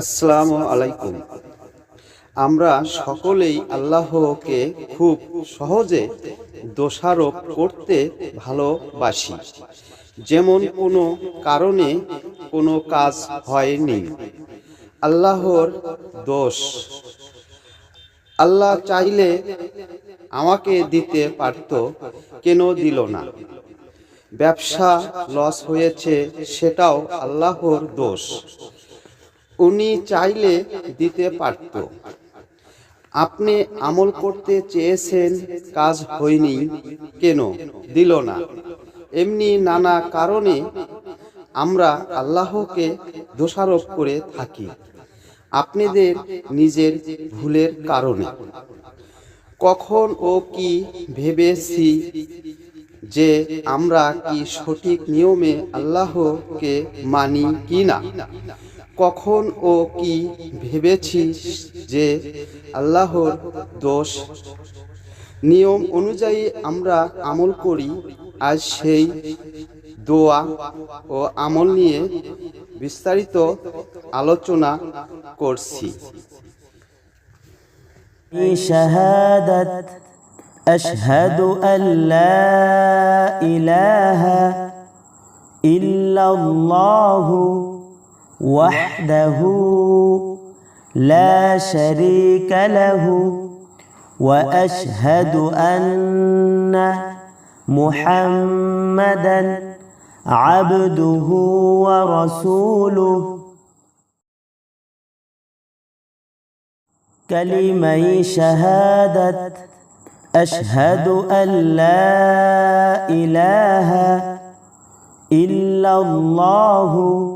আসসালামু আলাইকুম। আমরা সকলেই আল্লাহকে খুব সহজে দোষারোপ করতে ভালোবাসি। যেমন কোনো কারণে কোনো কাজ হয়নি। আল্লাহর দোষ। আল্লাহ চাইলে আমাকে দিতে পারত, কেন দিল না? ব্যবসা লস হয়েছে, সেটাও আল্লাহর দোষ। উনি চাইলে দিতে পারত। আপনি আমল করতে চেয়েছেন, কাজ হয়নি, কেন? দিল না। এমনি নানা কারণে আমরা আল্লাহকে দোষারোপ করে থাকি। আপনাদের নিজের ভুলের কারণে। কখন ও কি ভেবেছি যে আমরা কি সঠিক নিয়মে আল্লাহকে মানি কি না কখন ও কি ভেবেছিস যে আল্লাহর দোষ? নিয়ম অনুযায়ী আমরা আমল করি, আজ সেই দোয়া ও আমল নিয়ে বিস্তারিত আলোচনা করছি। শাহাদাত, আশহাদু আল্লা ইলাহা وحده لا شريك له وأشهد أن محمدا عبده ورسوله. كلمي شهادة أشهد أن لا إله إلا الله.